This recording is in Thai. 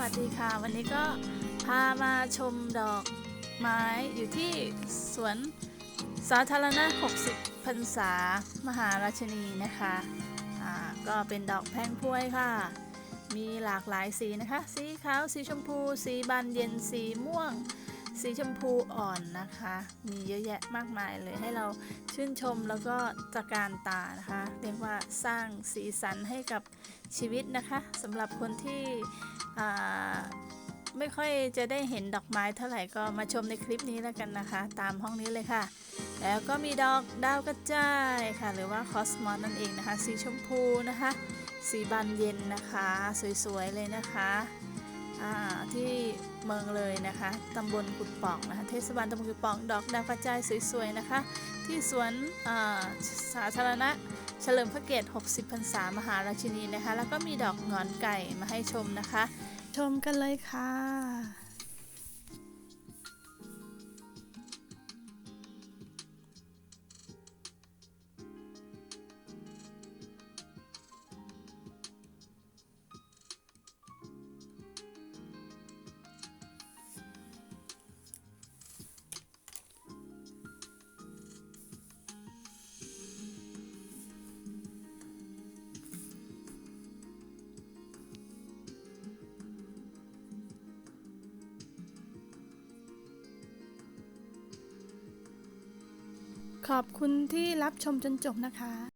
วัสดีค่ะ วันนี้ก็พามาชมดอกไม้อยู่ที่สวนสาธารณะ 60 พรรษามหาราชนีนะคะอ่าก็เป็นดอกแพงพวยค่ะ มีหลากหลายสีนะคะ สีขาว สีชมพู สีบานเย็น สีม่วง สีชมพูอ่อนนะคะ มีเยอะแยะมากมายเลยให้เราชื่นชมแล้วก็ตระการตานะคะ เรียกว่าสร้างสีสันให้กับชีวิตนะคะสำหรับคนที่ ไม่ค่อยจะได้เห็นดอกไม้เท่าไหร่ก็มาชมในคลิปนี้แล้วกันนะคะ ตามห้องนี้เลยค่ะ แล้วก็มีดอกดาวกระจายค่ะ หรือว่าคอสมอสนั่นเองนะคะ สีชมพูนะคะ สีบานเย็นนะคะ สวยๆเลยนะคะที่เมืองเลยนะคะตำบลกุดป่องนะคะ เทศบาลตำบลกุดป่อง ดอกดาวกระจายสวยๆนะคะ ที่สวนสาธารณะ เฉลิมพระเกียรติ 60 พรรษามหาราชินีนะคะ แล้วก็มีดอกงอนไก่มาให้ชมนะคะ ชมกันเลยค่ะ ขอบคุณที่รับชมจนจบนะคะ